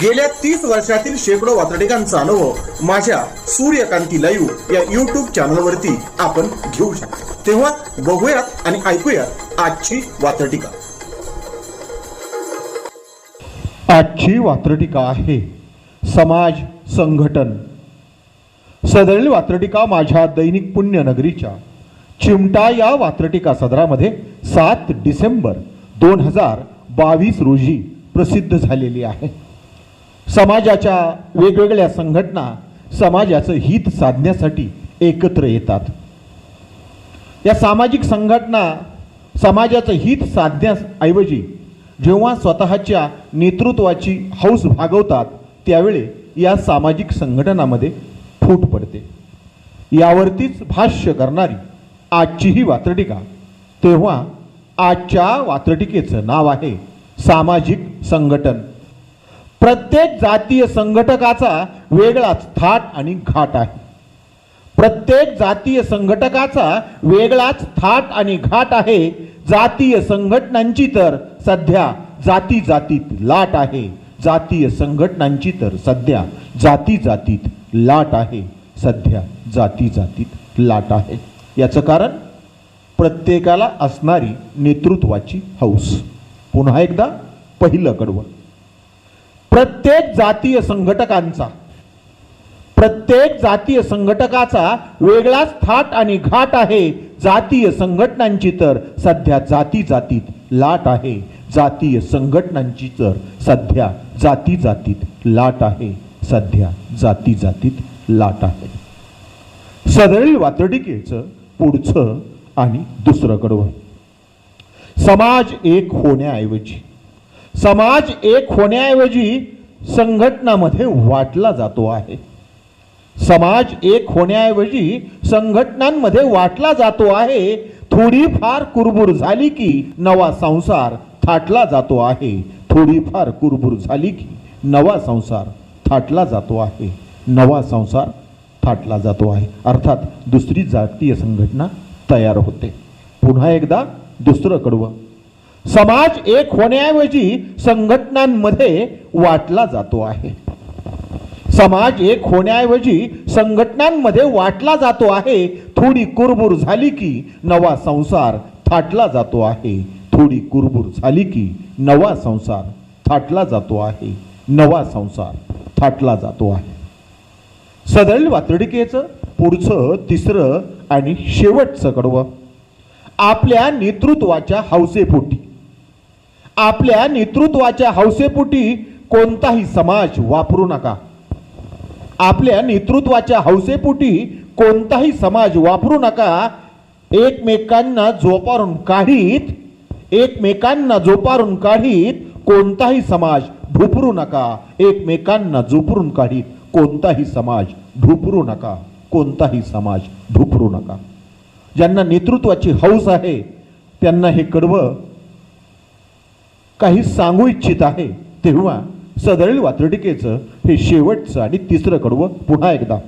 गेल्या तीस वर्षातील शेकडो वातडिकांचा अनुभव माझ्या सूर्यकांती लाईव्ह या युट्यूब चॅनलवरती आपण घेऊ शकतो. तेव्हा बघूयात आणि ऐकूयात आजची वातडिका आजची वात्रटिका आहे समाज संघटन. सदरील वात्रटिका माझ्या दैनिक पुण्यनगरीच्या चिमटा या वात्रटिका सदरामध्ये सात डिसेंबर दोन हजार बावीस रोजी प्रसिद्ध झालेली आहे. समाजाच्या वेगवेगळ्या संघटना समाजाचं हित साधण्यासाठी एकत्र येतात. या सामाजिक संघटना समाजाचं हित साधण्याऐवजी जेव्हा स्वतःच्या नेतृत्वाची हौस भागवतात त्यावेळी या सामाजिक संघटनामध्ये फूट पडते. यावरतीच भाष्य करणारी आजची ही वात्रटिका तेव्हा आजच्या वात्रटिकेचं नाव आहे सामाजिक संघटन. प्रत्येक जातीय संघटकाचा वेगळाच थाट आणि घाट आहे. प्रत्येक जातीय संघटकाचा वेगळाच थाट आणि घाट आहे. जातीय संघटनांची तर सध्या जाती जातीत लाट आहे. जातीय संघटनांची तर सध्या जाती जातीत लाट आहे. सध्या जाती जातीत लाट आहे. याचं कारण प्रत्येकाला असणारी नेतृत्वाची हौस. पुन्हा एकदा पहिलं कडवं. प्रत्येक जातीय संघटकांचा प्रत्येक जातीय संघटकाचा वेगळाच थाट आणि घाट आहे. जातीय संघटनांची तर सध्या जाती जातीत लाट आहे. जातीय संघटनांची तर सध्या जाती जातीत लाट आहे. सध्या जाती जातीत लाट आहे. सदळी वातडिकेचं पुढचं आणि दुसरं कडवं. समाज एक होण्याऐवजी समाज एक होण्याऐवजी संघटनामध्ये वाटला जातो आहे. समाज एक होण्याऐवजी संघटनांमध्ये वाटला जातो आहे. थोडीफार कुरबुर झाली की नवा संसार थाटला जातो आहे. थोडीफार कुरबुर झाली की नवा संसार थाटला जातो आहे. नवा संसार थाटला जातो आहे. अर्थात दुसरी जातीय संघटना तयार होते. पुन्हा एकदा दुसरं कडवं. समाज एक होण्याऐवजी संघटनांमध्ये वाटला जातो आहे. समाज एक होण्याऐवजी संघटनांमध्ये वाटला जातो आहे. थोडी कुरबुर झाली की नवा संसार थाटला जातो आहे. थोडी कुरबुर झाली की नवा संसार थाटला जातो आहे. नवा संसार थाटला जातो आहे. सदरील वातडिकेचं पुढचं तिसरं आणि शेवटचं कडवं. आपल्या नेतृत्वाच्या हौसेपोटी. आपल्या नेतृत्वाच्या हौसेपोटी कोणताही समाज वापरू नका. आपल्या नेतृत्वाच्या हौसेपोटी कोणताही समाज वापरू नका. एकमेकांना जोपारून काढीत एकमेकांना जोपारून काढीत कोणताही समाज ढुपरू नका. एकमेकांना जोपरून काढीत कोणताही समाज ढुपरू नका. कोणताही समाज ढुपरू नका. ज्यांना नेतृत्वाची हौस आहे त्यांना हे कडवं काही सांगू इच्छित आहे. तेव्हा सदरील वात्रटिकेचं हे शेवटचं आणि तिसरं कडवं पुन्हा एकदा.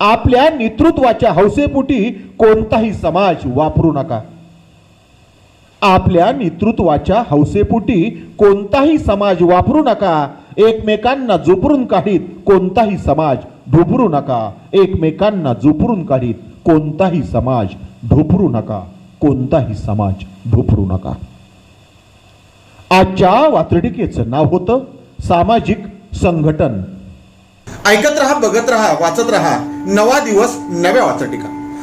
आपल्या नेतृत्वाच्या हौसेपोटी कोणताही समाज वापरू नका. आपल्या नेतृत्वाच्या हौसेपोटी कोणताही समाज वापरू नका. एकमेकांना झोपरून काढीत कोणताही समाज ढोपरू नका. एकमेकांना झोपरून काढीत कोणताही समाज ढोपरू नका. कोणताही समाज ढोपरू नका. आजच्या वात्रटिकेचं नाव होतं सामाजिक संघटन. ऐकत रहा बघत रहा वाचत रहा. नवा दिवस नव्या वाचटिका.